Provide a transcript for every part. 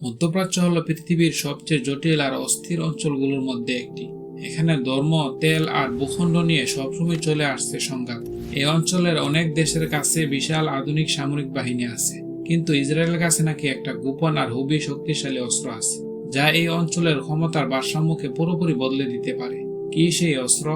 মধ্যপ্রাচ্য হল পৃথিবীর সবচেয়ে জটিল আর অস্থির অঞ্চলগুলোর মধ্যে একটি। এখানে ধর্ম, তেল আর ভূখণ্ড নিয়ে সবসময় চলে আসছে সংঘাত। এই অঞ্চলের অনেক দেশের কাছে বিশাল আধুনিক সামরিক বাহিনী আছে, কিন্তু ইসরায়েলের কাছে নাকি একটা গোপন আর হুবি শক্তিশালী অস্ত্র আছে, যা এই অঞ্চলের ক্ষমতার ভারসাম্যকে পুরোপুরি বদলে দিতে পারে। কি সেই অস্ত্র?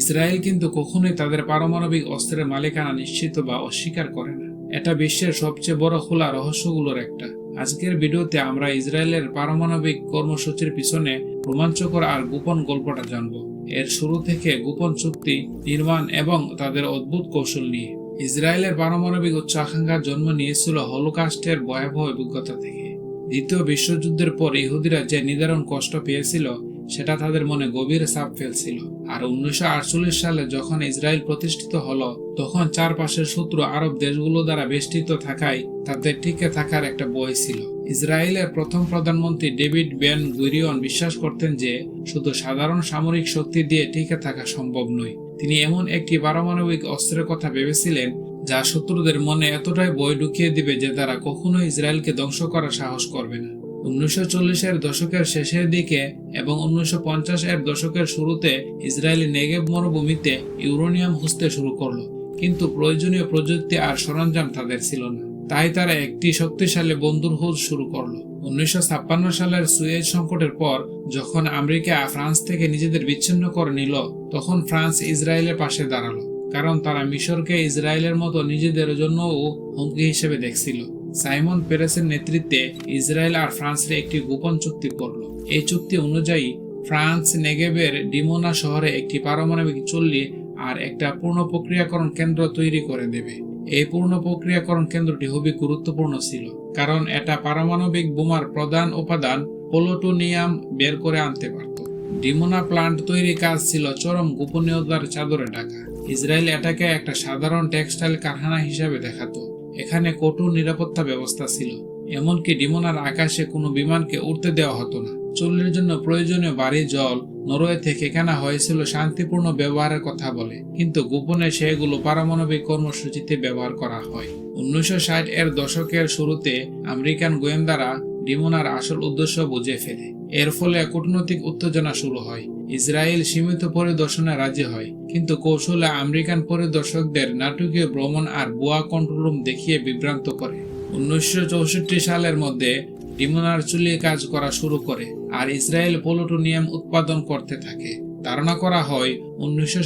ইসরায়েল কিন্তু কখনোই তাদের পারমাণবিক অস্ত্রের মালিকানা নিশ্চিত বা অস্বীকার করে না। এটা বিশ্বের সবচেয়ে বড় খোলা রহস্যগুলোর একটা। আজকের ভিডিওতে আমরা ইসরায়েলের পারমাণবিক কর্মসূচির পিছনে রোমাঞ্চকর আর গোপন গল্পটা জানব। এর শুরু থেকে গোপন চুক্তি, নির্মাণ এবং তাদের অদ্ভুত কৌশল নিয়ে। ইসরায়েলের পারমাণবিক উচ্চ আকাঙ্ক্ষার জন্ম নিয়েছিল হলোকাস্টের ভয়াবহ অভিজ্ঞতা থেকে। দ্বিতীয় বিশ্বযুদ্ধের পর ইহুদিরা যে নিদারণ কষ্ট পেয়েছিল সেটা তাদের মনে গভীর চাপ ফেলছিল। আর উনিশশো সালে যখন ইসরায়েল প্রতিষ্ঠিত হলো, তখন চারপাশের শত্রু আরব দেশগুলো দ্বারা বেষ্টিত থাকায় তাদের টিকে থাকার একটা বই ছিল। ইসরায়েলের প্রথম প্রধানমন্ত্রী ডেভিড বেন গুরিয়ন বিশ্বাস করতেন যে, শুধু সাধারণ সামরিক শক্তি দিয়ে টিকে থাকা সম্ভব নয়। তিনি এমন একটি পারমাণবিক অস্ত্রের কথা ভেবেছিলেন, যা শত্রুদের মনে এতটাই বই ঢুকিয়ে দিবে যে তারা কখনো ইসরায়েলকে ধ্বংস করার সাহস করবে না। উনিশশো চল্লিশের দশকের শেষের দিকে এবং উনিশশো পঞ্চাশ এর দশকের শুরুতে ইসরায়েলি নেগেব মরুভূমিতে ইউরোনিয়াম খুঁজতে শুরু করল। কিন্তু প্রয়োজনীয় প্রযুক্তি আর সরঞ্জাম তাদের ছিল না। তাই তারা একটি শক্তিশালী বন্ধুর খোঁজ শুরু করল। উনিশশো ছাপ্পান্ন সালের সুয়েজ সংকটের পর যখন আমেরিকা ফ্রান্স থেকে নিজেদের বিচ্ছিন্ন করে নিল, তখন ফ্রান্স ইসরায়েলের পাশে দাঁড়াল। কারণ তারা মিশরকে ইসরায়েলের মতো নিজেদের জন্যও হুমকি হিসেবে দেখছিল। সাইমন পেরেসের নেতৃত্বে ইসরায়েল আর ফ্রান্সের একটি গোপন চুক্তি করল। এই চুক্তি অনুযায়ী ফ্রান্স নেগেবের ডিমোনা শহরে একটি পারমাণবিক চল্লি আর একটা পূর্ণ প্রক্রিয়াকরণ কেন্দ্র তৈরি করে দেবে। এই পূর্ণ প্রক্রিয়াকরণ কেন্দ্রটি খুবই গুরুত্বপূর্ণ ছিল, কারণ এটা পারমাণবিক বোমার প্রধান উপাদান পোলোটোনিয়াম বের করে আনতে পারত। ডিমোনা প্লান্ট তৈরি কাজ ছিল চরম গোপনীয়তার চাদরে ঢাকা। ইসরায়েল এটাকে একটা সাধারণ টেক্সটাইল কারখানা হিসাবে দেখাতো। এখানে কঠোর নিরাপত্তা ব্যবস্থা ছিল। এমনকি ডিমোনার আকাশে কোনো বিমানকে উঠতে দেওয়া হতো না। চল্লির জন্য প্রয়োজনীয় বাড়ি, জল, নরওয়ে থেকে কেনা হয়েছিল শান্তিপূর্ণ ব্যবহারের কথা বলে। কিন্তু গোপনে সেগুলো পারমাণবিক কর্মসূচিতে ব্যবহার করা হয়। উনিশশো ষাট এর দশকের শুরুতে আমেরিকান গোয়েন্দারা ডিমোনার আসল উদ্দেশ্য বুঝে ফেলে। এর ফলে কূটনৈতিক উত্তেজনা শুরু হয়। ইসরায়েল সীমিত পরিদর্শনে রাজি হয়, কিন্তু কৌশলে আমেরিকান পরিদর্শকদের নাটকীয় ভ্রমণ আর বুয়া কন্ট্রোল রুম দেখিয়ে বিভ্রান্ত করে। উনিশশো চৌষট্টি সালের মধ্যে ডিমোনার চুলিয়ে কাজ করা শুরু করে আর ইসরায়েল পোলোটোনিয়াম উৎপাদন করতে থাকে। ধারণা করা হয়, উনিশশো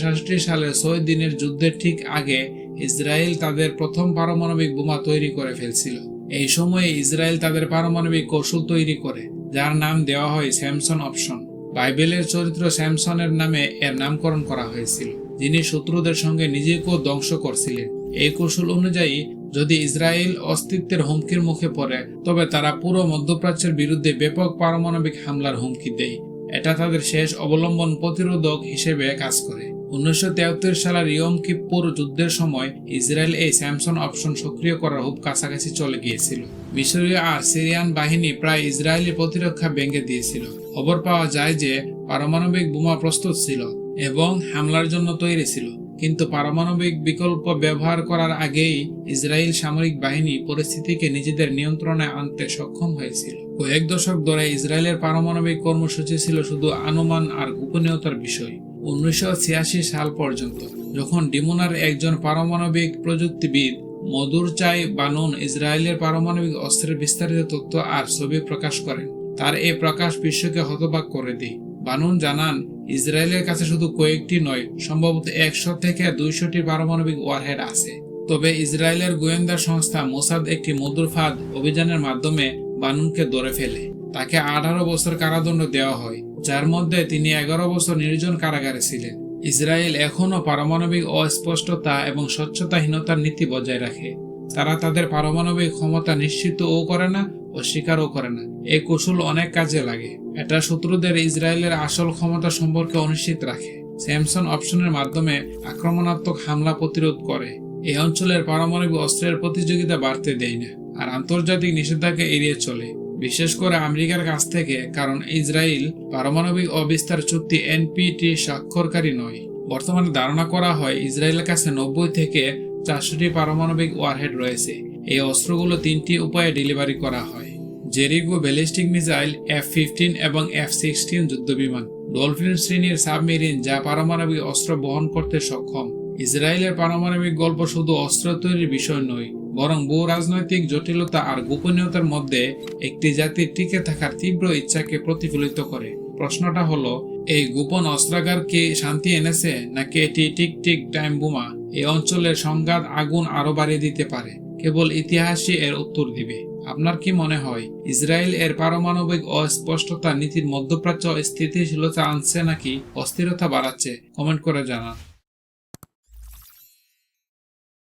সালের ছয় দিনের যুদ্ধের ঠিক আগে ইসরায়েল তাদের প্রথম পারমাণবিক বোমা তৈরি করে ফেলছিল। এই সময়ে ইসরায়েল তাদের পারমাণবিক কৌশল তৈরি করে, যার নাম দেওয়া হয় স্যামসন অপশন। বাইবেলের চরিত্র স্যামসনের নামে এর নামকরণ করা হয়েছিল, যিনি শত্রুদের সঙ্গে নিজেকেও ধ্বংস করছিলেন। এই কৌশল অনুযায়ী, যদি ইসরায়েল অস্তিত্বের হুমকির মুখে পড়ে, তবে তারা পুরো মধ্যপ্রাচ্যের বিরুদ্ধে ব্যাপক পারমাণবিক হামলার হুমকি দেয়। এটা তাদের শেষ অবলম্বন প্রতিরোধক হিসেবে কাজ করে। উনিশশো সালের ইয়ম কিপ্পুর যুদ্ধের সময় ইসরায়েল এই স্যামসন অপশন সক্রিয় করার খুব কাছাকাছি চলে গিয়েছিল। মিশরীয় আর সিরিয়ান বাহিনী প্রায় ইসরায়েলি প্রতিরক্ষা ভেঙে দিয়েছিল। খবর পাওয়া যায় যে পারমাণবিক বোমা প্রস্তুত ছিল এবং হামলার জন্য তৈরি ছিল। কিন্তু পারমাণবিক বিকল্প ব্যবহার করার আগেই ইসরায়েল সামরিক বাহিনী পরিস্থিতিকে নিজেদের নিয়ন্ত্রণে আনতে সক্ষম হয়েছিল। কয়েক দশক ধরে ইসরায়েলের পারমাণবিক কর্মসূচি ছিল শুধু আনুমান আর গোপনীয়তার বিষয়। উনিশশো ছিয়াশি সাল পর্যন্ত, যখন ডিমোনার একজন পারমাণবিক প্রযুক্তিবিদ মধুর চাই বানুন ইসরায়েলের পারমাণবিক অস্ত্রের বিস্তারিত তথ্য আর ছবি প্রকাশ করেন। তার এই প্রকাশ বিশ্বকে হতবাক করে দেয়। বানুন জানান, ইসরায়েলের কাছে শুধু কয়েকটি নয়, সম্ভবত একশো থেকে দুইশোটি পারমাণবিক ওয়ারহেড আছে। তবে ইসরায়েলের গোয়েন্দা সংস্থা মোসাদ একটি মধুর ফাঁদ অভিযানের মাধ্যমে বানুনকে ধরে ফেলে। তাকে আঠারো বছর কারাদণ্ড দেওয়া হয়, যার মধ্যে তিনি এগারো বছর নির্জন কারাগারে ছিলেন। ইসরায়েল এখনও পারমাণবিক অস্পষ্টতা এবং স্বচ্ছতাহীনতার নীতি বজায় রাখে। তারা তাদের পারমাণবিক ক্ষমতা নিশ্চিতও করে না অস্বীকারও করে না। এই কৌশল অনেক কাজে লাগে। এটা শত্রুদের ইসরায়েলের আসল ক্ষমতা সম্পর্কে অনিশ্চিত রাখে। স্যামসন অপশনের মাধ্যমে আক্রমণাত্মক হামলা প্রতিরোধ করে। এই অঞ্চলের পারমাণবিক অস্ত্রের প্রতিযোগিতা বাড়তে দেয় না, আর আন্তর্জাতিক নিষেধাজ্ঞা এড়িয়ে চলে। বিশেষ করে আমেরিকার কাছ থেকে, কারণ ইসরায়েল পারমাণবিক অবিস্তার চুক্তি এনপিটি স্বাক্ষরকারী নয়। বর্তমানে ধারণা করা হয় ইসরায়েলের কাছে নব্বই থেকে চারশোটি পারমাণবিক ওয়ারহেড রয়েছে। এই অস্ত্রগুলো তিনটি উপায়ে ডেলিভারি করা হয়। Jericho ballistic missile F fifteen এবং এফ সিক্সটিন যুদ্ধবিমান। ডলফিন শ্রেণির সাবমেরিন যা পারমাণবিক অস্ত্র বহন করতে সক্ষম। ইসরায়েলের পারমাণবিক গল্প শুধু অস্ত্র তৈরির বিষয় নয় বরং ভূ রাজনৈতিক জটিলতা আর গোপনীয়তার মধ্যে একটি জাতির টিকে থাকার তীব্র ইচ্ছাকে প্রতিফলিত করে। প্রশ্নটা হলো, এই গোপন অস্ত্রাগার কি শান্তি এনেছে, নাকি এটি টিক টিক টাইম বোমা? এই অঞ্চলের সংঘাত আগুন আরও বাড়িয়ে দিতে পারে। কেবল ইতিহাসই এর উত্তর দিবে। আপনার কি মনে হয়, ইসরায়েল এর পারমাণবিক অস্পষ্টতা নীতির মধ্যপ্রাচ্য স্থিতিশীলতা আনছে নাকি অস্থিরতা বাড়াচ্ছে? কমেন্ট করে জানান।